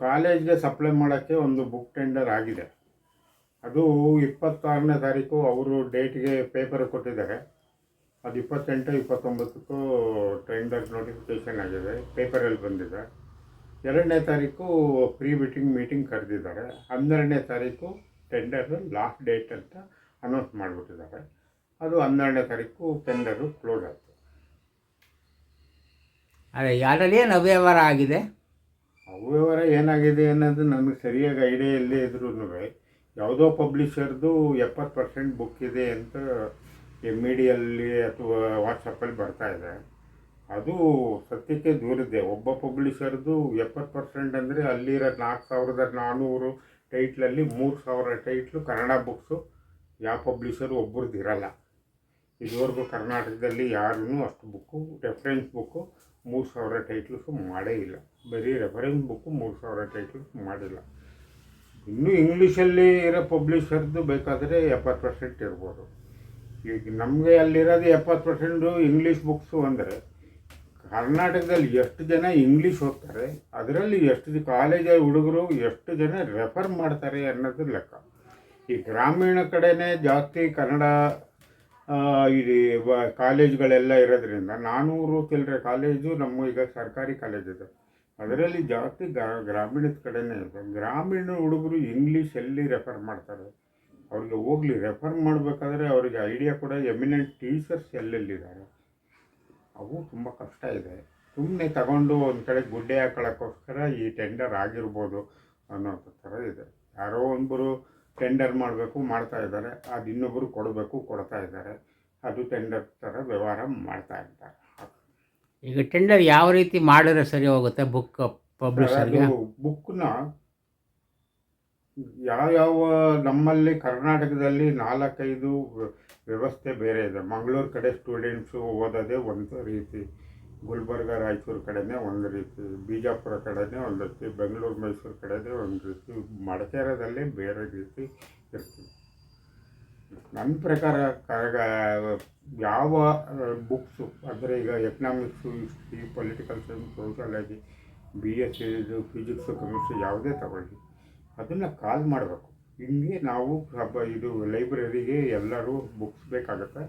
ಕಾಲೇಜ್ಗೆ ಸಪ್ಲೈ ಮಾಡೋಕ್ಕೆ ಒಂದು ಬುಕ್ ಟೆಂಡರ್ ಆಗಿದೆ. ಅದು ಇಪ್ಪತ್ತಾರನೇ ತಾರೀಕು ಅವರು ಡೇಟ್ಗೆ ಪೇಪರ್ ಕೊಟ್ಟಿದ್ದಾರೆ. ಅದು ಇಪ್ಪತ್ತೆಂಟು, ಇಪ್ಪತ್ತೊಂಬತ್ತಕ್ಕೂ ಟೆಂಡರ್ ನೋಟಿಫಿಕೇಷನ್ ಆಗಿದೆ, ಪೇಪರಲ್ಲಿ ಬಂದಿದೆ. ಎರಡನೇ ತಾರೀಕು ಪ್ರೀ ಮೀಟಿಂಗ್ ಮೀಟಿಂಗ್ ಕರೆದಿದ್ದಾರೆ. ಹನ್ನೆರಡನೇ ತಾರೀಕು ಟೆಂಡರ್ ಲಾಸ್ಟ್ ಡೇಟ್ ಅಂತ ಅನೌನ್ಸ್ ಮಾಡಿಬಿಟ್ಟಿದ್ದಾರೆ. ಅದು ಹನ್ನೆರಡನೇ ತಾರೀಕು ಟೆಂಡರು ಕ್ಲೋಸ್ ಆಯಿತು. ಅದೇ, ಯಾರಲ್ಲಿ ಅವ್ಯವಹಾರ ಆಗಿದೆ? ಅವ್ಯವಹಾರ ಏನಾಗಿದೆ ಅನ್ನೋದು ನಮಗೆ ಸರಿಯಾಗಿ ಐಡಿಯಾ ಇಲ್ಲದೆ ಇದ್ರೂ ಯಾವುದೋ ಪಬ್ಲಿಷರ್ದು ಎಪ್ಪತ್ತು ಪರ್ಸೆಂಟ್ ಬುಕ್ ಇದೆ ಅಂತ ಮೀಡಿಯಲ್ಲಿ ಅಥವಾ ವಾಟ್ಸಪ್ಪಲ್ಲಿ ಬರ್ತಾ ಇದೆ. ಅದು ಸತ್ಯಕ್ಕೆ ದೂರಿದೆ ಒಬ್ಬ ಪಬ್ಲಿಷರ್ದು ಎಪ್ಪತ್ತು ಪರ್ಸೆಂಟ್ ಅಂದರೆ ಅಲ್ಲಿರೋ ನಾಲ್ಕು ಸಾವಿರದ ನಾನ್ನೂರು ಟೈಟ್ಲಲ್ಲಿ ಮೂರು ಸಾವಿರ ಟೈಟ್ಲು ಕನ್ನಡ ಬುಕ್ಸು ಯಾವ ಪಬ್ಲಿಷರು ಒಬ್ಬರದ್ದು ಇರಲ್ಲ. ಇದುವರೆಗೂ ಕರ್ನಾಟಕದಲ್ಲಿ ಯಾರೂ ಅಷ್ಟು ಬುಕ್ಕು ರೆಫರೆನ್ಸ್ ಬುಕ್ಕು ಮೂರು ಸಾವಿರ ಟೈಟ್ಲ್ಸು ಮಾಡೇ ಇಲ್ಲ. ಬರೀ ರೆಫರೆನ್ಸ್ ಬುಕ್ಕು ಮೂರು ಸಾವಿರ ಟೈಟಲ್ ಮಾಡಿಲ್ಲ. ಇನ್ನೂ ಇಂಗ್ಲೀಷಲ್ಲಿ ಇರೋ ಪಬ್ಲಿಷರ್ದು ಬೇಕಾದರೆ ಎಪ್ಪತ್ತು ಪರ್ಸೆಂಟ್ ಇರ್ಬೋದು. ಈಗ ನಮಗೆ ಅಲ್ಲಿರೋದು ಎಪ್ಪತ್ತು ಪರ್ಸೆಂಟು ಇಂಗ್ಲೀಷ್ ಬುಕ್ಸು ಅಂದರೆ ಕರ್ನಾಟಕದಲ್ಲಿ ಎಷ್ಟು ಜನ ಇಂಗ್ಲೀಷ್ ಓದ್ತಾರೆ, ಅದರಲ್ಲಿ ಎಷ್ಟು ಕಾಲೇಜ ಹುಡುಗರು ಎಷ್ಟು ಜನ ರೆಫರ್ ಮಾಡ್ತಾರೆ ಅನ್ನೋದು ಲೆಕ್ಕ. ಈ ಗ್ರಾಮೀಣ ಕಡೆನೇ ಜಾಸ್ತಿ ಕನ್ನಡ ಇದು ಕಾಲೇಜ್ಗಳೆಲ್ಲ ಇರೋದ್ರಿಂದ ನಾನ್ನೂರು ಚಿಲ್ಲರೆ ಕಾಲೇಜು ನಮ್ಮ ಈಗ ಸರ್ಕಾರಿ ಕಾಲೇಜ್ ಅದರಲ್ಲಿ ಜಾಸ್ತಿ ಗ್ರಾ- ಗ್ರಾಮೀಣದ ಕಡೆನೇ ಗ್ರಾಮೀಣ ಹುಡುಗರು ಇಂಗ್ಲೀಷಲ್ಲಿ ರೆಫರ್ ಮಾಡ್ತಾರೆ? ಅವ್ರಿಗೆ ಹೋಗ್ಲಿ ರೆಫರ್ ಮಾಡಬೇಕಾದ್ರೆ ಅವರಿಗೆ ಐಡಿಯಾ ಕೂಡ ಎಮಿನೆಂಟ್ ಟೀಚರ್ಸ್ ಎಲ್ಲೆಲ್ಲಿದ್ದಾರೆ? ಅವು ತುಂಬ ಕಷ್ಟ ಇದೆ. ಸುಮ್ಮನೆ ತಗೊಂಡು ಒಂದು ಕಡೆ ಗುಡ್ಡೆ ಹಾಕೊಳ್ಳೋಕ್ಕೋಸ್ಕರ ಈ ಟೆಂಡರ್ ಆಗಿರ್ಬೋದು ಅನ್ನೋ ಥರ ಇದೆ. ಯಾರೋ ಒಬ್ಬರು ಟೆಂಡರ್ ಮಾಡಬೇಕು, ಮಾಡ್ತಾ ಇದ್ದಾರೆ. ಅದು ಇನ್ನೊಬ್ಬರು ಕೊಡಬೇಕು, ಕೊಡ್ತಾ ಇದ್ದಾರೆ. ಅದು ಟೆಂಡರ್ ಥರ ವ್ಯವಹಾರ ಮಾಡ್ತಾ ಇರ್ತಾರೆ ಈಗ ಟೆಂಡರ್ ಯಾವ ರೀತಿ ಮಾಡಿದ್ರೆ ಸರಿ ಹೋಗುತ್ತೆ? ಬುಕ್ ಪಬ್ಲಿಷರ್ಗೆ ಬುಕ್ನ ಯಾವ್ಯಾವ ನಮ್ಮಲ್ಲಿ ಕರ್ನಾಟಕದಲ್ಲಿ ನಾಲ್ಕೈದು ವ್ಯ- ವ್ಯವಸ್ಥೆ ಬೇರೆ ಇದೆ. ಮಂಗಳೂರು ಕಡೆ ಸ್ಟೂಡೆಂಟ್ಸು ಓದೋದೇ ಒಂದು ರೀತಿ ಗುಲ್ಬರ್ಗ ರಾಯಚೂರು ಕಡೆನೇ ಒಂದು ರೀತಿ ಬಿಜಾಪುರ ಕಡೆನೇ ಒಂದು ರೀತಿ ಬೆಂಗಳೂರು ಮೈಸೂರು ಕಡೆನೇ ಒಂದು ರೀತಿ ಮಡಿಕೇರದಲ್ಲಿ ಬೇರೆ ರೀತಿ ಇರ್ತೀವಿ. ನನ್ನ ಪ್ರಕಾರ ಕರಗ ಯಾವ ಬುಕ್ಸು ಅಂದರೆ ಈಗ economics history political science sociology B S ಇದು ಫಿಸಿಕ್ಸು ಕೆಮಿಸ್ಟ್ರಿ ಯಾವುದೇ ತಗೊಳ್ಳಿ, ಅದನ್ನು ಕಾಲ್ ಮಾಡಬೇಕು. ಹಿಂಗೆ ನಾವು ಹಬ್ಬ ಇದು ಲೈಬ್ರರಿಗೆ ಎಲ್ಲರೂ ಬುಕ್ಸ್ ಬೇಕಾಗುತ್ತೆ.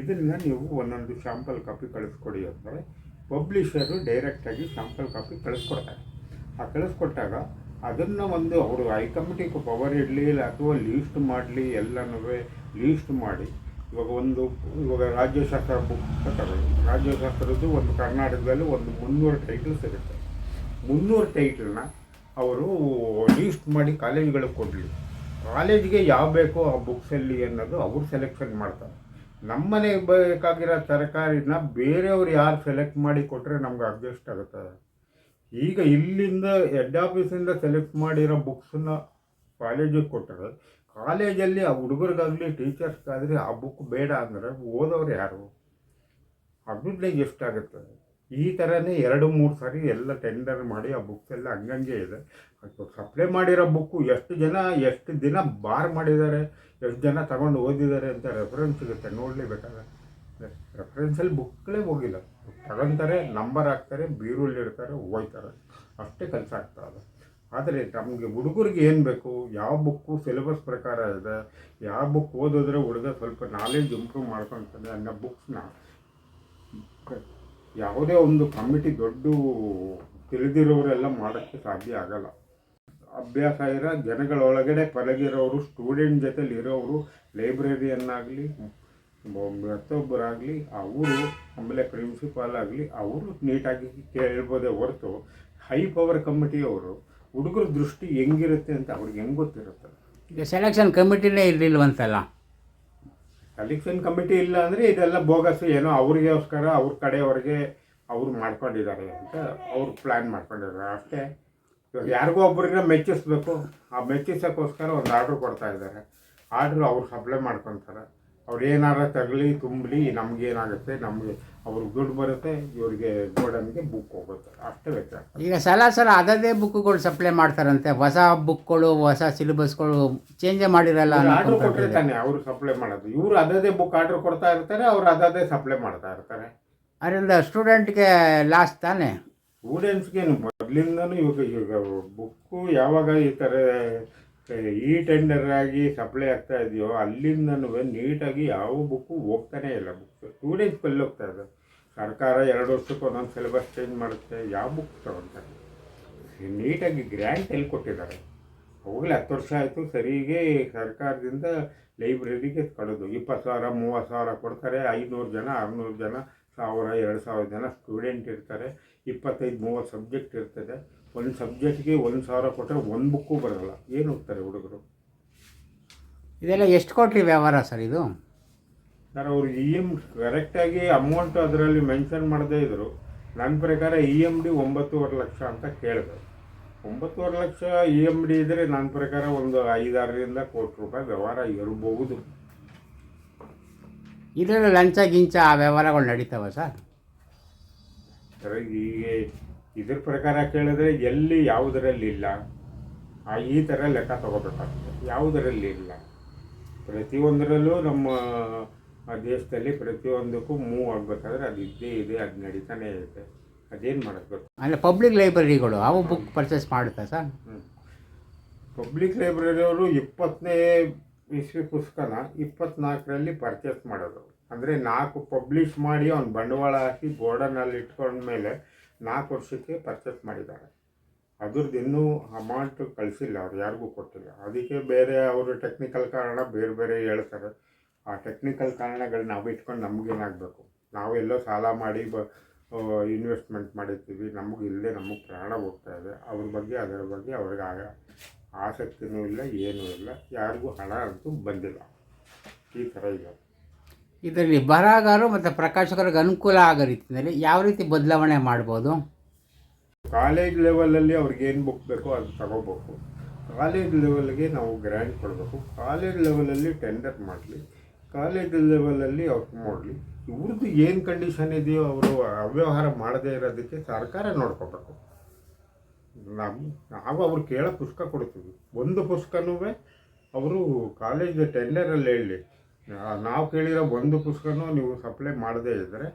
ಇದನ್ನು ನೀವು ಒಂದೊಂದು ಶಾಂಪಲ್ ಕಾಪಿ ಕಳಿಸ್ಕೊಡಿ ಅಂದರೆ ಪಬ್ಲಿಷರು ಡೈರೆಕ್ಟಾಗಿ ಶಾಂಪಲ್ ಕಾಪಿ ಕಳಿಸ್ಕೊಡ್ತಾರೆ. ಆ ಕಳಿಸ್ಕೊಟ್ಟಾಗ ಅದನ್ನು ಒಂದು ಅವರು ಐ ಕಮಿಟಿಗೆ ಪವರ್ ಇಡಲಿ ಅಥವಾ ಲೀಸ್ಟ್ ಮಾಡಲಿ ಎಲ್ಲನೂ ಲೀಸ್ಟ್ ಮಾಡಿ ಇವಾಗ ಒಂದು, ಇವಾಗ ರಾಜ್ಯಶಾಸ್ತ್ರ ಬುಕ್ ತಗೊಳ್ಳಿ ರಾಜ್ಯಶಾಸ್ತ್ರದ್ದು ಒಂದು ಕರ್ನಾಟಕದಲ್ಲಿ ಒಂದು ಮುನ್ನೂರು ಟೈಟಲ್ ಸಿಗುತ್ತೆ. ಮುನ್ನೂರು ಟೈಟಲ್ನ ಅವರು ಲೀಸ್ಟ್ ಮಾಡಿ ಕಾಲೇಜ್ಗಳಿಗೆ ಕೊಡಲಿ. ಕಾಲೇಜ್ಗೆ ಯಾವ ಬೇಕೋ ಆ ಬುಕ್ಸಲ್ಲಿ ಅನ್ನೋದು ಅವರು ಸೆಲೆಕ್ಷನ್ ಮಾಡ್ತಾರೆ. ನಮ್ಮನೆಗೆ ಬೇಕಾಗಿರೋ ತರಕಾರಿನ ಬೇರೆಯವ್ರು ಯಾರು ಸೆಲೆಕ್ಟ್ ಮಾಡಿ ಕೊಟ್ಟರೆ ನಮ್ಗೆ ಅಡ್ಜಸ್ಟ್ ಆಗುತ್ತೆ. ಈಗ ಇಲ್ಲಿಂದ ಹೆಡ್ ಆಫೀಸಿಂದ ಸೆಲೆಕ್ಟ್ ಮಾಡಿರೋ ಬುಕ್ಸನ್ನು ಕಾಲೇಜಿಗೆ ಕೊಟ್ಟರೆ ಕಾಲೇಜಲ್ಲಿ ಆ ಹುಡುಗರಿಗಾಗಲಿ ಟೀಚರ್ಸ್ಗಾಗಲಿ ಆ ಬುಕ್ ಬೇಡ ಅಂದರೆ ಓದೋರು ಯಾರು? ಅಭಿವೃದ್ಧಿಗೆ ಎಷ್ಟಾಗುತ್ತೆ? ಈ ಥರನೇ ಎರಡು, ಮೂರು ಸಾರಿ ಎಲ್ಲ ಟೆಂಡರ್ ಮಾಡಿ ಆ ಬುಕ್ಸ್ ಎಲ್ಲ ಹಂಗಂಗೆ ಇದೆ. ಸಪ್ಲೈ ಮಾಡಿರೋ ಬುಕ್ಕು ಎಷ್ಟು ಜನ, ಎಷ್ಟು ದಿನ ಬಾರ್ ಮಾಡಿದ್ದಾರೆ, ಎಷ್ಟು ಜನ ತಗೊಂಡು ಓದಿದ್ದಾರೆ ಅಂತ ರೆಫರೆನ್ಸ್ ಸಿಗುತ್ತೆ. ನೋಡಲೇಬೇಕಾದ್ರೆ ರೆಫರೆನ್ಸಲ್ಲಿ ಬುಕ್ಗಳೇ ಹೋಗಿಲ್ಲ. ತಗೊಂತಾರೆ ನಂಬರ್ ಹಾಕ್ತಾರೆ ಬೀರುಳ್ಳಿರ್ತಾರೆ ಹೋಯ್ತಾರೆ ಅಷ್ಟೇ ಕೆಲಸ ಆಗ್ತಾ ಇದೆ. ಆದರೆ ನಮಗೆ ಹುಡುಗರಿಗೆ ಏನು ಬೇಕು? ಯಾವ ಬುಕ್ಕು ಸಿಲೆಬಸ್ ಪ್ರಕಾರ ಇದೆ? ಯಾವ ಬುಕ್ ಓದಿದ್ರೆ ಹುಡುಗ ಸ್ವಲ್ಪ ನಾಲೆಜ್ ಇಂಪ್ರೂವ್ ಮಾಡ್ಕೊತಾನೆ ಅನ್ನೋ ಬುಕ್ಸ್ನ ಯಾವುದೇ ಒಂದು ಕಮಿಟಿ ದೊಡ್ಡ ತಿಳಿದಿರೋರೆಲ್ಲ ಮಾಡೋಕ್ಕೆ ಸಾಧ್ಯ ಆಗಲ್ಲ. ಅಭ್ಯಾಸ ಇರೋ ಜನಗಳೊಳಗಡೆ ಪಳಗಿರೋರು ಸ್ಟೂಡೆಂಟ್ ಜೊತೆಲಿ ಇರೋರು ಲೈಬ್ರರಿಯನ್ನಾಗಲಿ ಮತ್ತೊಬ್ಬರಾಗಲಿ, ಅವರು ಆಮೇಲೆ ಪ್ರಿನ್ಸಿಪಾಲ್ ಆಗಲಿ, ಅವರು ನೀಟಾಗಿ ಕೇಳ್ಬೋದೇ ಹೊರತು ಹೈ ಪವರ್ ಕಮಿಟಿಯವರು ಹುಡುಗರ ದೃಷ್ಟಿ ಹೆಂಗಿರುತ್ತೆ ಅಂತ ಅವ್ರಿಗೆ ಹೆಂಗೆ ಗೊತ್ತಿರುತ್ತೆ? ಈಗ ಸೆಲೆಕ್ಷನ್ ಕಮಿಟಿನೇ ಇರಲಿಲ್ವಂತಲ್ಲ ಸೆಲೆಕ್ಷನ್ ಕಮಿಟಿ ಇಲ್ಲ ಅಂದರೆ ಇದೆಲ್ಲ ಬೋಗಸ್ ಏನೋ ಅವ್ರಿಗೋಸ್ಕರ ಅವ್ರ ಕಡೆಯವ್ರಿಗೆ ಅವ್ರು ಮಾಡ್ಕೊಂಡಿದ್ದಾರೆ ಅಂತ ಅವ್ರು ಪ್ಲ್ಯಾನ್ ಮಾಡ್ಕೊಂಡಿದ್ದಾರೆ. ಅಷ್ಟೇ. ಇವಾಗ ಯಾರಿಗೋ ಒಬ್ಬರಿಗೆ ಮೆಚ್ಚಿಸ್ಬೇಕು. ಆ ಮೆಚ್ಚಿಸೋಕ್ಕೋಸ್ಕರ ಒಂದು ಆರ್ಡ್ರ್ ಕೊಡ್ತಾ ಇದ್ದಾರೆ. ಆರ್ಡ್ರ್ ಅವ್ರು ಸಪ್ಲೈ ಮಾಡ್ಕೊತಾರೆ. ಅವ್ರು ಏನಾರ ತಗಲಿ ತುಂಬಲಿ ನಮಗೇನಾಗುತ್ತೆ ನಮಗೆ ಅವ್ರಿಗೆ ದುಡ್ಡು ಬರುತ್ತೆ ಇವರಿಗೆ ಗೋಡನ್ಗೆ ಬುಕ್ ಹೋಗುತ್ತೆ. ಅಷ್ಟೇ ವ್ಯತ್ಯಾಸ. ಈಗ ಸಲ ಸಲ ಅದದೇ ಬುಕ್ಗಳು ಸಪ್ಲೈ ಮಾಡ್ತಾರಂತೆ. ಹೊಸ ಬುಕ್ಗಳು ಹೊಸ ಸಿಲೆಬಸ್ಗಳು ಚೇಂಜೇ ಮಾಡಿರಲ್ಲ ಆರ್ಡ್ರ್ ಕೊಟ್ಟಿರ್ತಾನೆ ಕೊಟ್ಟರೆ ತಾನೇ ಅವರು ಸಪ್ಲೈ ಮಾಡೋದು. ಇವರು ಅದದೇ ಬುಕ್ ಆರ್ಡ್ರ್ ಕೊಡ್ತಾ ಇರ್ತಾರೆ ಅವ್ರು ಅದದೇ ಸಪ್ಲೈ ಮಾಡ್ತಾ ಇರ್ತಾರೆ. ಅದರಿಂದ ಸ್ಟೂಡೆಂಟ್ಗೆ ಲಾಸ್ ತಾನೆ? ಸ್ಟೂಡೆಂಟ್ಸ್ಗೇನು ಮೊದಲು ಮೊದಲಿಂದನೂ ಇವಾಗ ಈಗ ಬುಕ್ಕು ಯಾವಾಗ ಈ ಥರ ಈ ಟೆಂಡರ್ ಆಗಿ ಸಪ್ಲೈ ಆಗ್ತಾ ಇದೆಯೋ, ಅಲ್ಲಿಂದನೂ ನೀಟಾಗಿ ಯಾವ ಬುಕ್ಕು ಹೋಗ್ತಾನೆ ಇಲ್ಲ. ಬುಕ್ ಡೇಸ್ ಎಲ್ಲಿ ಹೋಗ್ತಾ ಇದೆ. ಸರ್ಕಾರ ಎರಡು ವರ್ಷಕ್ಕೆ ಒಂದೊಂದು ಸಿಲೆಬಸ್ ಚೇಂಜ್ ಮಾಡುತ್ತೆ, ಯಾವ ಬುಕ್ ತಗೊಳ್ತಾರೆ ನೀಟಾಗಿ ಗ್ರ್ಯಾಂಟ್ ಎಲ್ಲಿ ಕೊಟ್ಟಿದ್ದಾರೆ? ಅವಾಗಲೇ ಹತ್ತು ವರ್ಷ ಆಯಿತು, ಸರಿಗೆ ಸರ್ಕಾರದಿಂದ ಲೈಬ್ರರಿಗೆ ಕಳೆದು. ಇಪ್ಪತ್ತು ಸಾವಿರ, ಮೂವತ್ತು ಸಾವಿರ ಕೊಡ್ತಾರೆ, ಐನೂರು ಜನ, ಆರುನೂರು ಜನ, ಸಾವಿರ, ಎರಡು ಸಾವಿರ ಜನ ಸ್ಟೂಡೆಂಟ್ ಇರ್ತಾರೆ, ಇಪ್ಪತ್ತೈದು, ಮೂವತ್ತು ಸಬ್ಜೆಕ್ಟ್ ಇರ್ತದೆ. ಒಂದು ಸಬ್ಜೆಕ್ಟ್ಗೆ ಒಂದು ಸಾವಿರ ಕೊಟ್ಟರೆ ಒಂದು ಬುಕ್ಕು ಬರೋಲ್ಲ. ಏನು ಹೋಗ್ತಾರೆ ಹುಡುಗರು? ಇದೆಲ್ಲ ಎಷ್ಟು ಕೋಟಿ ವ್ಯವಹಾರ ಸರ್ ಇದು? ಸರ್ ಅವರು ಇ ಎಂ ಕರೆಕ್ಟಾಗಿ ಅಮೌಂಟ್ ಅದರಲ್ಲಿ ಮೆನ್ಷನ್ ಮಾಡದೇ ಇದ್ದರು ನನ್ನ ಪ್ರಕಾರ ಇ ಎಂ ಡಿ ಒಂಬತ್ತೂವರೆ ಲಕ್ಷ ಅಂತ ಕೇಳಿದೆ ಒಂಬತ್ತೂವರೆ ಲಕ್ಷ ಇ ಎಂ ಡಿ ಇದ್ದರೆ ನನ್ನ ಪ್ರಕಾರ ಒಂದು ಐದಾರರಿಂದ ಕೋಟಿ ರೂಪಾಯಿ ವ್ಯವಹಾರ ಇರಬಹುದು ಇದರಲ್ಲಿ ಲಂಚ ಗಿಂಚ ಆ ವ್ಯವಹಾರಗಳು ನಡೀತಾವ ಸರ್? ಸರ್ ಈಗ ಇದ್ರ ಪ್ರಕಾರ ಕೇಳಿದ್ರೆ ಎಲ್ಲಿ ಯಾವುದರಲ್ಲಿ ಇಲ್ಲ ಆ ಈ ಥರ ಲೆಕ್ಕ ತಗೋಬೇಕಾಗ್ತದೆ. ಯಾವುದರಲ್ಲಿ ಇಲ್ಲ. ಪ್ರತಿಯೊಂದರಲ್ಲೂ ನಮ್ಮ ದೇಶದಲ್ಲಿ ಪ್ರತಿಯೊಂದಕ್ಕೂ ಮೂವ್ ಆಗಬೇಕಾದ್ರೆ ಅದು ಇದ್ದೇ ಇದೆ ಅದು ನಡೀತಾನೆ ಇರುತ್ತೆ ಅದೇನು ಮಾಡಬೇಕು ಅಂದರೆ ಪಬ್ಲಿಕ್ ಲೈಬ್ರರಿಗಳು ಅವು ಬುಕ್ ಪರ್ಚೇಸ್ ಮಾಡುತ್ತಾ ಸರ್? ಪಬ್ಲಿಕ್ ಲೈಬ್ರರಿಯವರು ಇಪ್ಪತ್ತನೇ ಇಸ್ವಿ ಪುಸ್ತಕನ ಇಪ್ಪತ್ನಾಲ್ಕರಲ್ಲಿ ಪರ್ಚೇಸ್ ಮಾಡೋದು. ಅಂದರೆ ನಾಲ್ಕು ಪಬ್ಲಿಷ್ ಮಾಡಿ ಅವ್ನು ಬಂಡವಾಳ ಹಾಕಿ ಬೋರ್ಡನಲ್ಲಿ ಇಟ್ಕೊಂಡ್ಮೇಲೆ ನಾಲ್ಕು ವರ್ಷಕ್ಕೆ ಪರ್ಚೇಸ್ ಮಾಡಿದ್ದಾರೆ. ಅದ್ರದ್ದು ಇನ್ನೂ ಅಮೌಂಟ್ ಕಳಿಸಿಲ್ಲ, ಅವ್ರು ಯಾರಿಗೂ ಕೊಟ್ಟಿಲ್ಲ. ಅದಕ್ಕೆ ಬೇರೆ ಅವರು ಟೆಕ್ನಿಕಲ್ ಕಾರಣ ಬೇರೆ ಬೇರೆ ಹೇಳ್ತಾರೆ. ಆ ಟೆಕ್ನಿಕಲ್ ಕಾರಣಗಳು ನಾವು ಇಟ್ಕೊಂಡು ನಮಗೇನಾಗಬೇಕು ನಾವು ಎಲ್ಲೋ ಸಾಲ ಮಾಡಿ ಬ ಇನ್ವೆಸ್ಟ್ಮೆಂಟ್ ಮಾಡಿರ್ತೀವಿ ನಮಗೆ ಇಲ್ಲದೆ ನಮಗೆ ಪ್ರಾಣ ಹೋಗ್ತಾ ಇದೆ. ಅವ್ರ ಬಗ್ಗೆ, ಅದರ ಬಗ್ಗೆ ಅವ್ರಿಗೆ ಆಗ ಆಸಕ್ತಿನೂ ಇಲ್ಲ, ಏನೂ ಇಲ್ಲ. ಯಾರಿಗೂ ಹಣ ಅಂತೂ ಬಂದಿಲ್ಲ. ಈ ಥರ ಇದೆ. ಇದರಲ್ಲಿ ಬರಹಗಾರರು ಮತ್ತು ಪ್ರಕಾಶಕರಿಗೆ ಅನುಕೂಲ ಆಗೋ ರೀತಿಯಲ್ಲಿ ಯಾವ ರೀತಿ ಬದಲಾವಣೆ ಮಾಡ್ಬೋದು? ಕಾಲೇಜ್ ಲೆವೆಲಲ್ಲಿ ಅವ್ರಿಗೆ ಏನು ಬುಕ್ ಬೇಕೋ ಅದು ತಗೋಬೇಕು. ಕಾಲೇಜ್ ಲೆವೆಲ್ಗೆ ನಾವು ಗ್ರ್ಯಾಂಟ್ ಕೊಡಬೇಕು. ಕಾಲೇಜ್ ಲೆವೆಲಲ್ಲಿ ಟೆಂಡರ್ ಮಾಡಲಿ. ಕಾಲೇಜ್ ಲೆವೆಲಲ್ಲಿ ಅವ್ರು ಮಾಡಲಿ ಇವ್ರದ್ದು ಏನು ಕಂಡೀಷನ್ ಇದೆಯೋ ಅವರು ಅವ್ಯವಹಾರ ಮಾಡದೇ ಇರೋದಕ್ಕೆ ಸರ್ಕಾರ ನೋಡ್ಕೋಬೇಕು. ನಾವು ನಾವು ಅವ್ರು ಕೇಳೋ ಪುಸ್ತಕ ಕೊಡ್ತೀವಿ. ಒಂದು ಪುಸ್ತಕನೂ ಅವರು ಕಾಲೇಜ್ ಟೆಂಡರಲ್ಲಿ ಹೇಳಿ ನಾವು ಕೇಳಿರೋ ಒಂದು ಪುಸ್ತಕನೂ ನೀವು ಸಪ್ಲೈ ಮಾಡದೇ ಇದ್ದರೆ,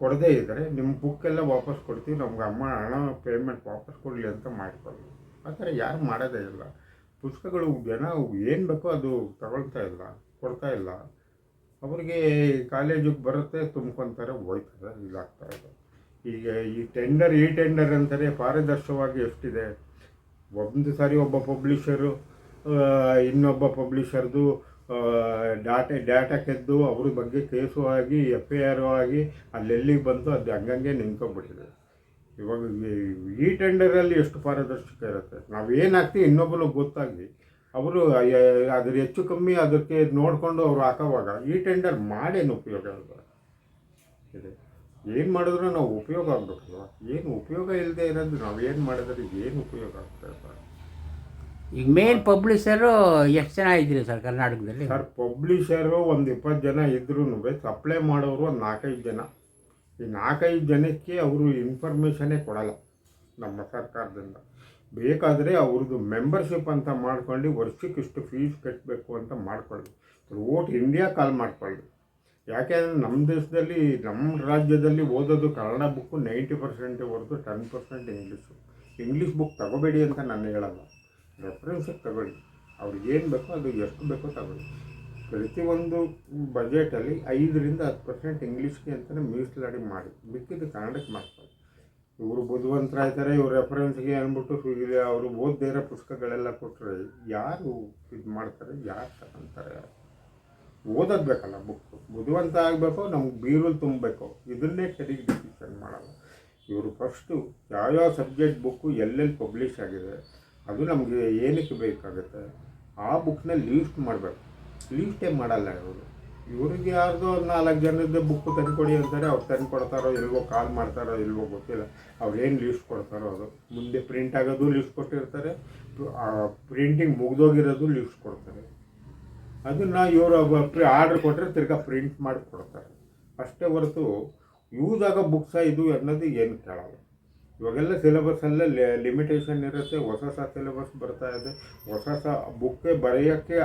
ಕೊಡದೇ ಇದ್ದರೆ ನಿಮ್ಮ ಬುಕ್ಕೆಲ್ಲ ವಾಪಸ್ ಕೊಡ್ತೀವಿ, ನಮ್ಗೆ ಅಮ್ಮ ಹಣ ಪೇಮೆಂಟ್ ವಾಪಸ್ ಕೊಡಲಿ ಅಂತ ಮಾಡಿಕೊಳ್ಳಿ ಆ ಥರ ಯಾರು ಮಾಡೋದೇ ಇಲ್ಲ. ಪುಸ್ತಕಗಳು ಜನ ಏನು ಬೇಕೋ ಅದು ತಗೊಳ್ತಾ ಇಲ್ಲ, ಕೊಡ್ತಾ ಇಲ್ಲ. ಅವರಿಗೆ ಕಾಲೇಜಿಗೆ ಬರುತ್ತೆ, ತುಂಬ್ಕೊತಾರೆ ಹೋಯ್ತಾರೆ ಇದಾಗ್ತಾ ಇದೆ. ಈಗ ಈ ಟೆಂಡರ್ ಈ ಟೆಂಡರ್ ಅಂತಾರೆ, ಪಾರದರ್ಶವಾಗಿ ಎಷ್ಟಿದೆ. ಒಂದು ಸಾರಿ ಒಬ್ಬ ಪಬ್ಲಿಷರು ಇನ್ನೊಬ್ಬ ಪಬ್ಲಿಷರ್ದು ಡಾಟಾ ಡಾಟಾ ಕೆದ್ದು ಅವ್ರ ಬಗ್ಗೆ ಕೇಸು ಆಗಿ ಎಫ್ ಐ ಆರ್ ಆಗಿ ಅಲ್ಲೆಲ್ಲಿಗೆ ಬಂತು ಅದು ಹಂಗಂಗೆ ನಿಂತ್ಕೊಂಡ್ಬಿಟ್ಟಿದೆ. ಇವಾಗ ಈ- ಟೆಂಡರಲ್ಲಿ ಎಷ್ಟು ಪಾರದರ್ಶಕ ಇರುತ್ತೆ? ನಾವು ಏನು ಹಾಕ್ತೀವಿ ಇನ್ನೊಬ್ಬನಿಗೆ ಗೊತ್ತಾಗಿ. ಅವರು ಅದ್ರ ಹೆಚ್ಚು ಕಮ್ಮಿ ಅದಕ್ಕೆ ನೋಡಿಕೊಂಡು ಅವ್ರು ಹಾಕೋವಾಗ ಈ ಟೆಂಡರ್ ಮಾಡೇನು ಉಪಯೋಗ ಇಲ್ಲ ಇದೆ. ಏನು ಮಾಡಿದ್ರು ನಾವು ಉಪಯೋಗ ಆಗ್ಬೇಕಲ್ವ ಏನು ಉಪಯೋಗ ಇಲ್ಲದೆ ಇರೋದು ನಾವು ಏನು ಮಾಡಿದ್ರೆ ಏನು ಉಪಯೋಗ ಆಗ್ತಾ ಇಲ್ಲ ಈಗ ಮೇನ್ ಪಬ್ಲಿಷರು ಎಷ್ಟು ಜನ ಇದ್ದೀರಿ ಸರ್ ಕರ್ನಾಟಕದಲ್ಲಿ? ಸರ್ ಪಬ್ಲಿಷರು ಒಂದು ಇಪ್ಪತ್ತು ಜನ ಇದ್ರೂ ಸಪ್ಲೈ ಮಾಡೋರು ಒಂದು ನಾಲ್ಕೈದು ಜನ. ಈ ನಾಲ್ಕೈದು ಜನಕ್ಕೆ ಅವರು ಇನ್ಫಾರ್ಮೇಷನ್ನೇ ಕೊಡಲ್ಲ ನಮ್ಮ ಸರ್ಕಾರದಿಂದ. ಬೇಕಾದರೆ ಅವ್ರದ್ದು ಮೆಂಬರ್ಶಿಪ್ ಅಂತ ಮಾಡ್ಕೊಂಡು ವರ್ಷಕ್ಕೆ ಇಷ್ಟು ಫೀಸ್ ಕಟ್ಟಬೇಕು ಅಂತ ಮಾಡ್ಕೊಳ್ಳಿ. ಓಟ್ ಇಂಡಿಯಾ ಕಾಲ್ ಮಾಡ್ಕೊಳ್ಳಿ. ಯಾಕೆಂದರೆ ನಮ್ಮ ದೇಶದಲ್ಲಿ ನಮ್ಮ ರಾಜ್ಯದಲ್ಲಿ ಓದೋದು ಕನ್ನಡ ಬುಕ್ಕು ನೈಂಟಿ ಪರ್ಸೆಂಟ್ ಹೊರತು ten percent English English book ತಗೋಬೇಡಿ ಅಂತ ನಾನು ಹೇಳಲ್ಲ. ರೆಫರೆನ್ಸಿಗೆ ತಗೊಳ್ಳಿ. ಅವ್ರಿಗೆ ಏನು ಬೇಕೋ ಅದು ಎಷ್ಟು ಬೇಕೋ ತಗೊಳ್ಳಿ. ಪ್ರತಿಯೊಂದು ಬಜೆಟಲ್ಲಿ ಐದರಿಂದ ಹತ್ತು ಪರ್ಸೆಂಟ್ ಇಂಗ್ಲೀಷ್ಗೆ ಅಂತಲೇ ಮೀಸಲಾಡಿ ಮಾಡಿ ಮಿಕ್ಕಿದ್ದು ಕನ್ನಡಕ್ಕೆ ಮಾಡ್ತಾರೆ. ಇವರು ಬುದ್ಧಿವಂತರಾಗ್ತಾರೆ ಇವ್ರು ರೆಫರೆನ್ಸ್ಗೆ ಅಂದ್ಬಿಟ್ಟು ಅವರು ಓದದೇ ಇರೋ ಪುಸ್ತಕಗಳೆಲ್ಲ ಕೊಟ್ಟರೆ ಯಾರು ಇದು ಮಾಡ್ತಾರೆ, ಯಾರು ತಗೊಂತಾರೆ? ಓದೋದು ಬೇಕಲ್ಲ ಬುಕ್ ಬುದ್ಧಿವಂತ ಆಗಬೇಕು, ನಮ್ಗೆ ಬೀರಲ್ಲಿ ತುಂಬಬೇಕು. ಇದನ್ನೇ ಸರಿಗೆ ಡಿಸಿಷನ್ ಮಾಡಲ್ಲ. ಇವರು ಫಸ್ಟು ಯಾವ್ಯಾವ ಸಬ್ಜೆಕ್ಟ್ ಬುಕ್ಕು ಎಲ್ಲೆಲ್ಲಿ ಪಬ್ಲಿಷ್ ಆಗಿದೆ ಅದು ನಮಗೆ ಏನಕ್ಕೆ ಬೇಕಾಗುತ್ತೆ? ಆ ಬುಕ್ನ ಲೀಸ್ಟ್ ಮಾಡಬೇಕು. ಲೀಸ್ಟೇ ಮಾಡಲ್ಲ ಇವರು. ಇವ್ರಿಗೆ ಯಾರ್ದೋ ನಾಲ್ಕು ಜನದ ಬುಕ್ ತಂದ್ಕೊಡಿ ಅಂತಾರೆ, ಅವ್ರು ತಂದು ಕೊಡ್ತಾರೋ ಇಲ್ವೋ ಕಾಲ್ ಮಾಡ್ತಾರೋ ಇಲ್ವೋ ಗೊತ್ತಿಲ್ಲ. ಅವ್ರು ಏನು ಲೀಸ್ಟ್ ಕೊಡ್ತಾರೋ ಅದು. ಮುಂದೆ ಪ್ರಿಂಟ್ ಆಗೋದು ಲೀಸ್ಟ್ ಕೊಟ್ಟಿರ್ತಾರೆ. ಪ್ರಿಂಟಿಂಗ್ ಮುಗ್ದೋಗಿರೋದು ಲೀಸ್ಟ್ ಕೊಡ್ತಾರೆ. ಅದನ್ನು ಇವರು ಆರ್ಡ್ರ್ ಕೊಟ್ಟರೆ ತಿರ್ಗಾ ಪ್ರಿಂಟ್ ಮಾಡಿ ಕೊಡ್ತಾರೆ. ಅಷ್ಟೇ ಹೊರತು ಯೂಸ್ ಆಗೋ ಬುಕ್ಸ ಇದು ಅನ್ನೋದು ಏನು ಕೇಳಲ್ಲ. ಇವಾಗೆಲ್ಲ ಸಿಲೆಬಸ್ಸಲ್ಲೇ ಲಿಮಿಟೇಷನ್ ಇರುತ್ತೆ. ಹೊಸ ಹೊಸ ಸಿಲೆಬಸ್ ಬರ್ತಾ ಇದೆ. ಹೊಸ ಹೊಸ ಬುಕ್ಕೆ ಬರೆಯೋಕ್ಕೆ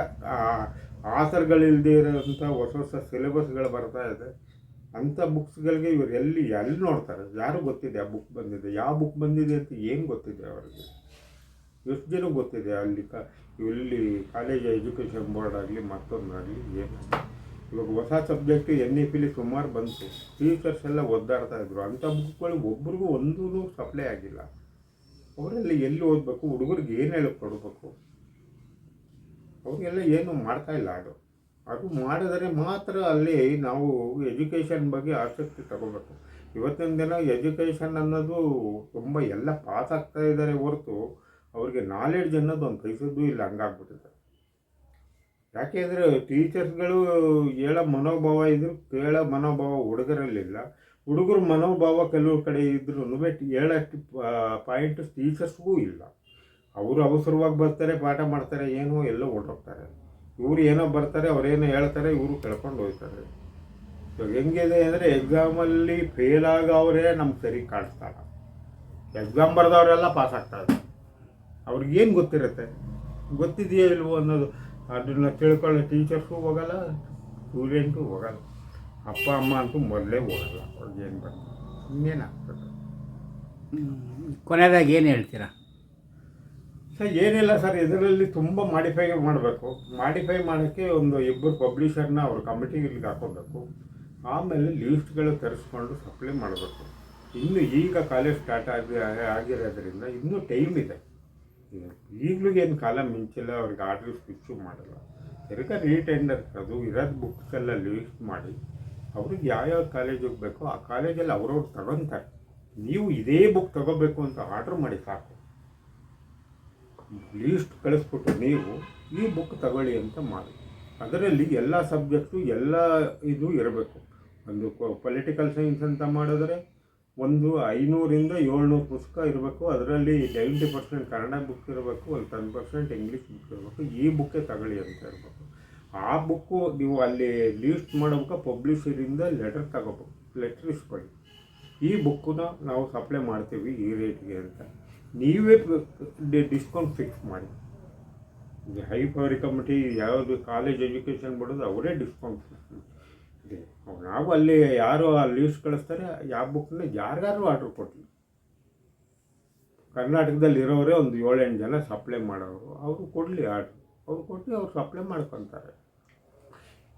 ಆಸರ್ಗಳಿಲ್ಲದೆ ಇರೋಂಥ ಹೊಸ ಹೊಸ ಸಿಲೆಬಸ್ಗಳು ಬರ್ತಾ ಇದೆ. ಅಂಥ ಬುಕ್ಸ್ಗಳಿಗೆ ಇವರು ಎಲ್ಲಿ ಎಲ್ಲಿ ನೋಡ್ತಾರೆ? ಯಾರು ಗೊತ್ತಿದೆ ಆ ಬುಕ್ ಬಂದಿದೆ? ಯಾವ ಬುಕ್ ಬಂದಿದೆ ಅಂತ ಏನು ಗೊತ್ತಿದೆ ಅವರಿಗೆ? ಎಷ್ಟು ಜನ ಗೊತ್ತಿದೆ ಅಲ್ಲಿ ಕ, ಇಲ್ಲಿ ಕಾಲೇಜ್ ಎಜುಕೇಷನ್ ಬೋರ್ಡ್ ಆಗಲಿ ಮತ್ತೊಂದಾಗಲಿ ಏನು. ಇವಾಗ ಹೊಸ ಸಬ್ಜೆಕ್ಟ್ ಎನ್ ಇ ಪಿಲಿ, ಸುಮಾರು ಬಂತು. ಟೀಚರ್ಸ್ ಎಲ್ಲ ಒದ್ದಾಡ್ತಾ ಇದ್ರು. ಅಂಥ ಬುಕ್ಗಳು ಒಬ್ರಿಗೂ ಒಂದೂ ಸಪ್ಲೈ ಆಗಿಲ್ಲ. ಅವರೆಲ್ಲ ಎಲ್ಲಿ ಓದಬೇಕು? ಹುಡುಗರಿಗೆ ಏನು ಹೇಳ್ಕೊಡ್ಬೇಕು ಅವರಿಗೆಲ್ಲ ಏನು ಮಾಡ್ತಾ ಇಲ್ಲ ಅದು. ಅದು ಮಾಡಿದರೆ ಮಾತ್ರ ಅಲ್ಲಿ ನಾವು ಎಜುಕೇಷನ್ ಬಗ್ಗೆ ಆಸಕ್ತಿ ತಗೋಬೇಕು. ಇವತ್ತಿನ ದಿನ ಎಜುಕೇಷನ್ ಅನ್ನೋದು ತುಂಬ ಎಲ್ಲ ಪಾಸ್ ಆಗ್ತಾ ಇದ್ದಾರೆ ಹೊರತು ಅವ್ರಿಗೆ ನಾಲೆಡ್ಜ್ ಅನ್ನೋದು ಒಂದು ಕೈಸದ್ದು ಇಲ್ಲ. ಹಂಗಾಗ್ಬಿಟ್ಟಿದೆ. ಯಾಕೆಂದರೆ ಟೀಚರ್ಸ್ಗಳು ಹೇಳೋ ಮನೋಭಾವ ಇದ್ರು ಕೇಳೋ ಮನೋಭಾವ ಹುಡುಗರಲ್ಲಿಲ್ಲ. ಹುಡುಗರ ಮನೋಭಾವ ಕೆಲವು ಕಡೆ ಇದ್ರೂ ಹೇಳೋ ಪಾಯಿಂಟ್ ಟೀಚರ್ಸ್ಗೂ ಇಲ್ಲ. ಅವರು ಅವಸರವಾಗಿ ಬರ್ತಾರೆ, ಪಾಠ ಮಾಡ್ತಾರೆ, ಏನೋ ಎಲ್ಲೋ ಹೊರಟೋಗ್ತಾರೆ ಇವರು ಏನೋ ಬರ್ತಾರೆ ಅವರೇನೋ ಹೇಳ್ತಾರೆ, ಇವರು ಕೇಳ್ಕೊಂಡು ಹೋಗ್ತಾರೆ ಇವಾಗ ಹೆಂಗಿದೆ ಅಂದರೆ ಎಕ್ಸಾಮಲ್ಲಿ ಫೇಲ್ ಆಗೋವರೇ ನಮ್ಗೆ ಸರಿ ಕಾಣಿಸ್ತಾರ ಎಕ್ಸಾಮ್ ಬರೆದವರೆಲ್ಲ ಪಾಸ್ ಆಗ್ತಾರೆ ಅವ್ರಿಗೇನು ಗೊತ್ತಿರುತ್ತೆ? ಗೊತ್ತಿದೆಯೋ ಇಲ್ವೋ ಅನ್ನೋದು. ಅದನ್ನು ತಿಳ್ಕೊಳ್ಳೋ ಟೀಚರ್ಸು ಹೋಗಲ್ಲ ಸ್ಟೂಡೆಂಟು ಹೋಗಲ್ಲ. ಅಪ್ಪ ಅಮ್ಮ ಅಂತೂ ಮೊದಲೇ ಹೋಗಲ್ಲ ಅವ್ರಿಗೇನು ಬರ್ತದೆ ಇನ್ನೇನಾಗ್ತದೆ? ಕೊನೆಯದಾಗಿ ಏನು ಹೇಳ್ತೀರಾ? ಸರ್ ಏನಿಲ್ಲ ಸರ್ ಇದರಲ್ಲಿ ತುಂಬ ಮಾಡಿಫೈ ಮಾಡಬೇಕು. ಮಾಡಿಫೈ ಮಾಡೋಕ್ಕೆ ಒಂದು ಇಬ್ಬರು ಪಬ್ಲಿಷರ್ನ ಅವ್ರ ಕಮಿಟಿಗೆ ಇಲ್ಲಿಗೆ ಹಾಕೋಬೇಕು. ಆಮೇಲೆ ಲೀಸ್ಟ್ಗಳು ತರಿಸ್ಕೊಂಡು ಸಪ್ಲೈ ಮಾಡಬೇಕು. ಇನ್ನು ಈಗ ಕಾಲೇಜ್ ಸ್ಟಾರ್ಟ್ ಆಗಿ ಆಗಿರೋದ್ರಿಂದ ಇನ್ನೂ ಟೈಮ್ ಇದೆ. ಈಗಲೂ ಏನು ಕಾಲ ಮಿಂಚಿಲ್ಲ, ಅವ್ರಿಗೆ ಆರ್ಡರ್ ಇಶ್ಯೂ ಮಾಡಲ್ಲ. ತಿರ್ಗಾ ರೀಟೆಂಡರ್ ಅದು ಇರೋದು ಬುಕ್ಸ್ ಲೀಸ್ಟ್ ಮಾಡಿ, ಅವ್ರಿಗೆ ಯಾವ್ಯಾವ ಕಾಲೇಜಿಗೆ ಬೇಕೋ ಆ ಕಾಲೇಜಲ್ಲಿ ಅವ್ರವ್ರು ತಗೊತಾರೆ. ನೀವು ಇದೇ ಬುಕ್ ತಗೋಬೇಕು ಅಂತ ಆರ್ಡ್ರ್ ಮಾಡಿ ಸಾಕು. ಲೀಸ್ಟ್ ಕಳಿಸ್ಬಿಟ್ಟು ನೀವು ಈ ಬುಕ್ ತಗೊಳ್ಳಿ ಅಂತ ಮಾಡಿ. ಅದರಲ್ಲಿ ಎಲ್ಲ ಸಬ್ಜೆಕ್ಟು ಎಲ್ಲ ಇದು ಇರಬೇಕು. ಒಂದು ಪೊಲಿಟಿಕಲ್ ಸೈನ್ಸ್ ಅಂತ ಮಾಡಿದ್ರೆ ಒಂದು ಐನೂರಿಂದ ಏಳ್ನೂರು ಪುಸ್ತಕ ಇರಬೇಕು. ಅದರಲ್ಲಿ ನೈಂಟಿ ಪರ್ಸೆಂಟ್ ಕನ್ನಡ ಬುಕ್ ಇರಬೇಕು, ಒಂದು ಟೆನ್ ಪರ್ಸೆಂಟ್ ಇಂಗ್ಲೀಷ್ ಬುಕ್ ಇರಬೇಕು. ಈ ಬುಕ್ಕೇ ತಗೊಳ್ಳಿ ಅಂತ ಇರಬೇಕು ಆ ಬುಕ್ಕು ನೀವು ಅಲ್ಲಿ ಲೀಸ್ಟ್ ಮಾಡೋಕೆ ಪಬ್ಲಿಷರಿಂದ ಲೆಟರ್ ತಗೋಬೇಕು. ಲೆಟರ್ ಇಸ್ಕೊಳ್ಳಿ. ಈ ಬುಕ್ಕನ್ನ ನಾವು ಸಪ್ಲೈ ಮಾಡ್ತೀವಿ ಈ ರೇಟ್ಗೆ ಅಂತ. ನೀವೇ ಡಿಸ್ಕೌಂಟ್ ಫಿಕ್ಸ್ ಮಾಡಿ. ಹೈ ಪವರ್ ಕಮಿಟಿ ಯಾವುದು ಕಾಲೇಜ್ ಎಜುಕೇಷನ್ ಬಿಡೋದು, ಅವರೇ ಡಿಸ್ಕೌಂಟ್ ಫಿಕ್ಸ್ ಇದೆ ನಾವು ಅಲ್ಲಿ ಯಾರು ಆ ಲೀವ್ಸ್ ಕಳಿಸ್ತಾರೆ ಯಾವ ಬುಕ್ನ ಯಾರಿಗಾರು ಆರ್ಡ್ರ್ ಕೊಡ್ತೀವಿ ಕರ್ನಾಟಕದಲ್ಲಿ ಇರೋರೇ ಒಂದು ಏಳೆಂಟು ಜನ ಸಪ್ಲೈ ಮಾಡೋರು, ಅವರು ಕೊಡಲಿ ಆರ್ಡ್ರ್ ಅವ್ರು ಕೊಟ್ಟು ಅವ್ರು ಸಪ್ಲೈ ಮಾಡ್ಕೊತಾರೆ.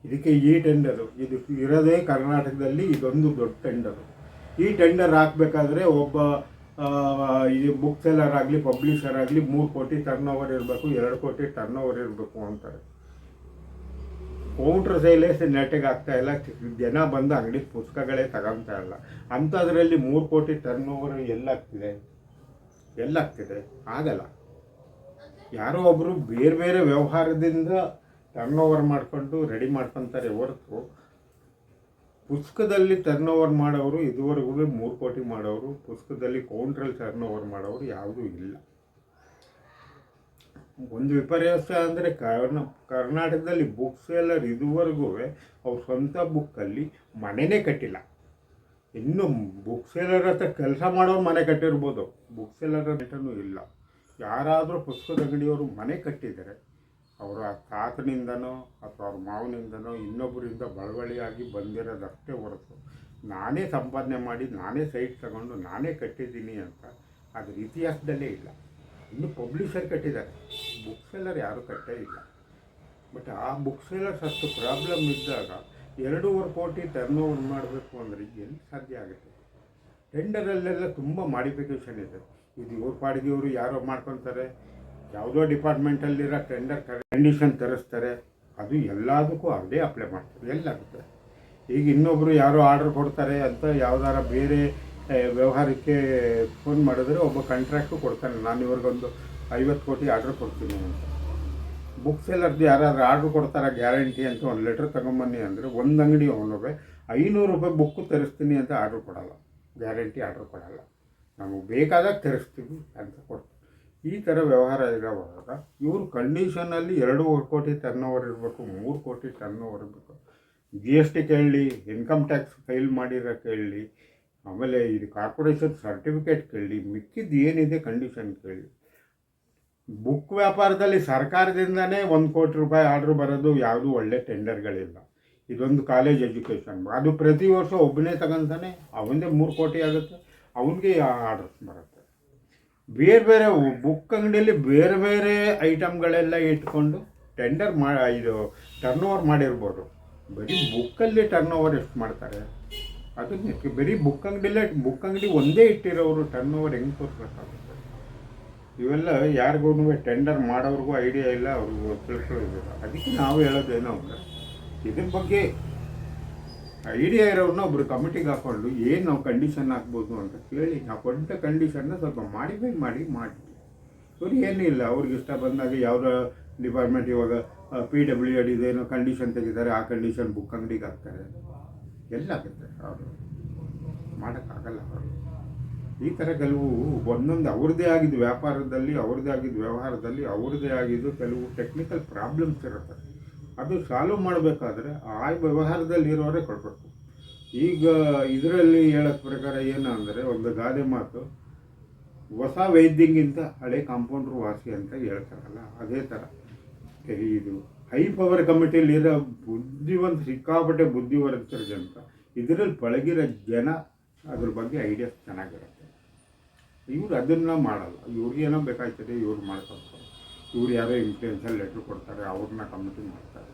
ಇದಕ್ಕೆ ಈ ಟೆಂಡರು ಇದು ಇರೋದೇ ಕರ್ನಾಟಕದಲ್ಲಿ ಇದೊಂದು ದೊಡ್ಡ ಟೆಂಡರು ಈ ಟೆಂಡರ್ ಹಾಕಬೇಕಾದ್ರೆ ಒಬ್ಬ ಈ ಬುಕ್ ಸೆಲ್ಲರ್ ಆಗಲಿ ಪಬ್ಲಿಷರ್ ಆಗಲಿ ಮೂರು ಕೋಟಿ ಟರ್ನ್ ಓವರ್ ಇರಬೇಕು, ಎರಡು ಕೋಟಿ ಟರ್ನ್ ಓವರ್ ಇರಬೇಕು ಅಂತಾರೆ. ಕೌಂಟ್ರ್ ಸೇಲೇಸ್ ನೆಟ್ಟಿಗೆ ಆಗ್ತಾ ಇಲ್ಲ. ಜನ ಬಂದು ಅಂಗಡಿ ಪುಸ್ತಕಗಳೇ ತಗೊಂತಾ ಇಲ್ಲ. ಅಂಥದ್ರಲ್ಲಿ ಮೂರು ಕೋಟಿ ಟರ್ನ್ ಓವರ್ ಎಲ್ಲಾಗ್ತಿದೆ ಎಲ್ಲಾಗ್ತಿದೆ ಆಗಲ್ಲ. ಯಾರೋ ಒಬ್ಬರು ಬೇರೆ ಬೇರೆ ವ್ಯವಹಾರದಿಂದ ಟರ್ನ್ ಓವರ್ ಮಾಡಿಕೊಂಡು ರೆಡಿ ಮಾಡ್ಕೊತಾರೆ ಹೊರತು ಪುಸ್ತಕದಲ್ಲಿ ಟರ್ನ್ ಓವರ್ ಮಾಡೋರು ಇದುವರೆಗೂ ಮೂರು ಕೋಟಿ ಮಾಡೋರು, ಪುಸ್ತಕದಲ್ಲಿ ಕೌಂಟ್ರಲ್ಲಿ ಟರ್ನ್ ಓವರ್ ಮಾಡೋರು ಯಾವುದೂ ಇಲ್ಲ. ಒಂದು ವಿಪರ್ಯಾಸ ಅಂದರೆ ಕರ್ನ, ಕರ್ನಾಟಕದಲ್ಲಿ ಬುಕ್ ಸೇಲರ್ ಇದುವರೆಗೂ ಅವ್ರ ಸ್ವಂತ ಬುಕ್ಕಲ್ಲಿ ಮನೆನೇ ಕಟ್ಟಿಲ್ಲ. ಇನ್ನು ಬುಕ್ ಸೇಲರ್ ಹತ್ರ ಕೆಲಸ ಮಾಡೋರು ಮನೆ ಕಟ್ಟಿರ್ಬೋದು. ಬುಕ್ ಸೇಲರ್ ಹತ್ರನೂ ಇಲ್ಲ. ಯಾರಾದರೂ ಪುಸ್ತಕದ ಅಂಗಡಿಯವರು ಮನೆ ಕಟ್ಟಿದ್ದಾರೆ ಅವರ ತಾತನಿಂದನೋ ಅಥವಾ ಅವ್ರ ಮಾವನಿಂದನೋ ಇನ್ನೊಬ್ಬರಿಂದ ಬಳವಳಿಯಾಗಿ ಬಂದಿರೋದಷ್ಟೇ ಹೊರತು ನಾನೇ ಸಂಪಾದನೆ ಮಾಡಿ ನಾನೇ ಸೈಟ್ ತಗೊಂಡು ನಾನೇ ಕಟ್ಟಿದ್ದೀನಿ ಅಂತ ಅದ್ರ ಇತಿಹಾಸದಲ್ಲೇ ಇಲ್ಲ. ಇನ್ನು ಪಬ್ಲಿಷರ್ ಕಟ್ಟಿದ್ದಾರೆ. ಬುಕ್ ಸೆಲ್ಲರ್ ಯಾರೂ ಕಟ್ಟೇ ಇಲ್ಲ. ಬಟ್ ಆ ಬುಕ್ ಸೆಲ್ಲರ್ಸ್ ಅಷ್ಟು ಪ್ರಾಬ್ಲಮ್ ಇದ್ದಾಗ ಎರಡೂವರೆ ಕೋಟಿ ಟರ್ನ್ ಓವರ್ ಮಾಡಬೇಕು ಅಂದರೆ ಎಲ್ಲಿ ಸಾಧ್ಯ ಆಗುತ್ತೆ? ಟೆಂಡರಲ್ಲೆಲ್ಲ ತುಂಬ ಮಾಡಿಫಿಕೇಷನ್ ಇದೆ. ಇದು ಇವ್ರ ಪಾಡಿಗೆ ಇವರು ಯಾರೋ ಮಾಡ್ಕೊತಾರೆ. ಯಾವುದೋ ಡಿಪಾರ್ಟ್ಮೆಂಟಲ್ಲಿರೋ ಟೆಂಡರ್ ಕಂಡೀಷನ್ ತರಿಸ್ತಾರೆ. ಅದು ಎಲ್ಲದಕ್ಕೂ ಅದೇ ಅಪ್ಲೈ ಮಾಡ್ತಾರೆ. ಎಲ್ಲಾಗುತ್ತೆ ಈಗ ಇನ್ನೊಬ್ಬರು ಯಾರೋ ಆರ್ಡರ್ ಕೊಡ್ತಾರೆ ಅಂತ ಯಾವುದಾರ ಬೇರೆ ವ್ಯವಹಾರಕ್ಕೆ ಫೋನ್ ಮಾಡಿದ್ರೆ ಒಬ್ಬ ಕಾಂಟ್ರಾಕ್ಟು ಕೊಡ್ತಾನೆ. ನಾನು ಇವ್ರಿಗೊಂದು ಐವತ್ತು ಕೋಟಿ ಆರ್ಡ್ರ್ ಕೊಡ್ತೀನಿ ಅಂತ. ಬುಕ್ ಸೆಲ್ಲರ್ದು ಯಾರಾದ್ರೂ ಆರ್ಡ್ರ್ ಕೊಡ್ತಾರ ಗ್ಯಾರಂಟಿ ಅಂತ ಒಂದು ಲೆಟ್ರ್ ತಗೊಂಬನ್ನಿ ಅಂದರೆ ಒಂದು ಅಂಗಡಿ ಅವನೊಬ್ಬ ಐನೂರು ರೂಪಾಯಿ ಬುಕ್ಕು ತರಿಸ್ತೀನಿ ಅಂತ ಆರ್ಡ್ರ್ ಕೊಡಲ್ಲ. ಗ್ಯಾರಂಟಿ ಆರ್ಡ್ರ್ ಕೊಡಲ್ಲ. ನಮಗೆ ಬೇಕಾದಾಗ ತರಿಸ್ತೀವಿ ಅಂತ ಕೊಡ್ತೀವಿ. ಈ ಥರ ವ್ಯವಹಾರ ಇರೋವಾಗ ಇವರು ಕಂಡೀಷನಲ್ಲಿ ಎರಡೂವರೆ ಕೋಟಿ ಟರ್ನ್ ಓವರ್ ಇರಬೇಕು, ಮೂರು ಕೋಟಿ ಟರ್ನ್ ಓವರ್ ಇರಬೇಕು. ಜಿ ಎಸ್ ಟಿ ಕೇಳಲಿ ಇನ್ಕಮ್ ಟ್ಯಾಕ್ಸ್ ಫೈಲ್ ಮಾಡಿರೋ ಕೇಳಲಿ ಆಮೇಲೆ ಇದು ಕಾರ್ಪೊರೇಷನ್ ಸರ್ಟಿಫಿಕೇಟ್ ಕೇಳಿ ಮಿಕ್ಕಿದ್ದು ಏನಿದೆ ಕಂಡೀಷನ್ ಕೇಳಿ. ಬುಕ್ ವ್ಯಾಪಾರದಲ್ಲಿ ಸರ್ಕಾರದಿಂದನೇ ಒಂದು ಕೋಟಿ ರೂಪಾಯಿ ಆರ್ಡ್ರ್ ಬರೋದು ಯಾವುದೂ ಒಳ್ಳೆ ಟೆಂಡರ್ಗಳಿಲ್ಲ. ಇದೊಂದು ಕಾಲೇಜ್ ಎಜುಕೇಷನ್ ಅದು ಪ್ರತಿ ವರ್ಷ ಒಬ್ಬನೇ ತಗೊಂತಾನೆ, ಅವನದೇ ಮೂರು ಕೋಟಿ ಆಗುತ್ತೆ, ಅವನಿಗೆ ಆರ್ಡರ್ಸ್ ಬರುತ್ತೆ. ಬೇರೆ ಬೇರೆ ಬುಕ್ ಅಂಗಡಿಯಲ್ಲಿ ಬೇರೆ ಬೇರೆ ಐಟಮ್ಗಳೆಲ್ಲ ಇಟ್ಕೊಂಡು ಟೆಂಡರ್ ಮಾ ಇದು ಟರ್ನ್ ಓವರ್ ಮಾಡಿರ್ಬೋದು. ಬರೀ ಬುಕ್ಕಲ್ಲಿ ಟರ್ನ್ ಓವರ್ ಎಷ್ಟು ಮಾಡ್ತಾರೆ? ಅದನ್ನ ಬರೀ ಬುಕ್ ಅಂಗಡಿಯಲ್ಲೇ ಬುಕ್ ಅಂಗಡಿ ಒಂದೇ ಇಟ್ಟಿರೋರು ಟರ್ನ್ ಓವರ್ ಹೆಂಗೆ ತೋರಿಸ್ಬೇಕಾಗುತ್ತೆ? ಇವೆಲ್ಲ ಯಾರಿಗೂ ಟೆಂಡರ್ ಮಾಡೋರಿಗೂ ಐಡಿಯಾ ಇಲ್ಲ, ಅವ್ರಿಗೂ ತಿಳ್ಕೊಳ್ಳೋದಿಲ್ಲ ಅದಕ್ಕೆ ನಾವು ಹೇಳೋದೇನೋ ಅಂದರೆ, ಇದ್ರ ಬಗ್ಗೆ ಐಡಿಯಾ ಇರೋರನ್ನ ಒಬ್ರು ಕಮಿಟಿಗೆ ಹಾಕೊಂಡು ಏನು ನಾವು ಕಂಡೀಷನ್ ಹಾಕ್ಬೋದು ಅಂತ ಕೇಳಿ, ನಾವು ಕೊಟ್ಟ ಕಂಡೀಷನ್ನ ಸ್ವಲ್ಪ ಮಾಡಿಫೈ ಮಾಡಿ ಮಾಡಿ ಇವ್ರು ಏನಿಲ್ಲ ಅವ್ರಿಗೆ ಇಷ್ಟ ಬಂದಾಗ ಯಾವ ಡಿಪಾರ್ಟ್ಮೆಂಟ್ ಇವಾಗ ಪಿ ಡಬ್ಲ್ಯೂ ಅಡಿದೇನೋ ಕಂಡೀಷನ್ ತೆಗಿತಾರೆ, ಆ ಕಂಡೀಷನ್ ಬುಕ್ ಅಂಗಡಿಗೆ ಹಾಕ್ತಾರೆ ಎಲ್ಲ ಆಗುತ್ತೆ ಅವರು. ಮಾಡೋಕ್ಕಾಗಲ್ಲ ಅವರು. ಈ ಥರ ಕೆಲವು ಒಂದೊಂದು ಅವ್ರದ್ದೇ ಆಗಿದ್ದು ವ್ಯಾಪಾರದಲ್ಲಿ, ಅವ್ರದ್ದೇ ಆಗಿದ್ದು ವ್ಯವಹಾರದಲ್ಲಿ, ಅವ್ರದ್ದೇ ಆಗಿದ್ದು ಕೆಲವು ಟೆಕ್ನಿಕಲ್ ಪ್ರಾಬ್ಲಮ್ಸ್ ಇರುತ್ತೆ. ಅದು ಸಾಲ್ವ್ ಮಾಡಬೇಕಾದ್ರೆ ಆ ವ್ಯವಹಾರದಲ್ಲಿ ಇರೋರೇ ಕೊಡಬೇಕು. ಈಗ ಇದರಲ್ಲಿ ಹೇಳೋದ್ ಪ್ರಕಾರ ಏನು ಅಂದರೆ ಒಂದು ಗಾದೆ ಮಾತು, ಹೊಸ ವೈದ್ಯಂಗಿಂತ ಹಳೆ ಕಾಂಪೌಂಡ್ರು ವಾಸಿ ಅಂತ ಹೇಳ್ತಾರಲ್ಲ, ಅದೇ ಥರ ಇದು ಹೈ ಪವರ್ ಕಮಿಟಿಯಲ್ಲಿರೋ ಬುದ್ಧಿವಂತ, ಸಿಕ್ಕಾಪಟ್ಟೆ ಬುದ್ಧಿವಂತರ ಜನಕ ಇದರಲ್ಲಿ ಪಳಗಿರೋ ಜನ ಅದ್ರ ಬಗ್ಗೆ ಐಡಿಯಾಸ್ ಚೆನ್ನಾಗಿರುತ್ತೆ. ಇವ್ರು ಅದನ್ನ ಮಾಡಲ್ಲ. ಇವ್ರಿಗೇನೋ ಬೇಕಾಗ್ತದೆ ಇವ್ರು ಮಾಡ್ಕೊಳ್ತಾರೆ. ಇವ್ರು ಯಾರೋ ಇನ್ಫ್ಲೂಯೆನ್ಸಲ್ಲಿ ಲೆಟ್ರ್ ಕೊಡ್ತಾರೆ, ಅವ್ರನ್ನ ಕಮಿಟಿ ಮಾಡ್ತಾರೆ.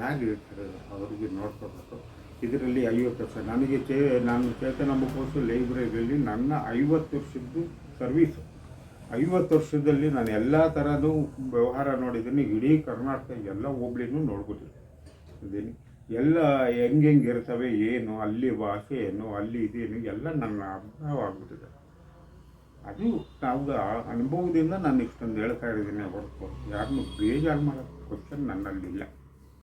ಯಾರು ಇರ್ತಾರೆ ಅವ್ರಿಗೆ ನೋಡ್ಕೋಬೇಕು ಇದರಲ್ಲಿ ಐವತ್ತು ವರ್ಷ, ನನಗೆ ಚೇ, ನಾನು ಚೇತನ ಬುಕ್ಕೋಸು ಲೈಬ್ರರಿಯಲ್ಲಿ ನನ್ನ ಐವತ್ತು ವರ್ಷದ್ದು ಸರ್ವೀಸು ಐವತ್ತು ವರ್ಷದಲ್ಲಿ ನಾನು ಎಲ್ಲ ಥರದ್ದು ವ್ಯವಹಾರ ನೋಡಿದ್ದೀನಿ. ಇಡೀ ಕರ್ನಾಟಕ ಎಲ್ಲ ಹೋಬ್ಳಿನೂ ನೋಡ್ಬಿಟ್ಟಿದ್ದೀನಿ ಎಲ್ಲ ಹೆಂಗೆ ಹೆಂಗೆ ಇರ್ತವೆ, ಏನು, ಅಲ್ಲಿ ಭಾಷೆ ಏನು, ಅಲ್ಲಿ ಇದೇನು ಎಲ್ಲ ನನ್ನ ಅನುಭವ ಆಗ್ಬಿಟ್ಟಿದೆ. ಅದು ನಾವು ಅನುಭವದಿಂದ ನಾನು ಇಷ್ಟೊಂದು ಹೇಳ್ತಾ ಇದ್ದೀನಿ ಹೊರತು. ಯಾರನ್ನೂ ಬೇಜಾರು ಮಾಡೋ ಕ್ವಶನ್ ನನ್ನಲ್ಲಿಲ್ಲ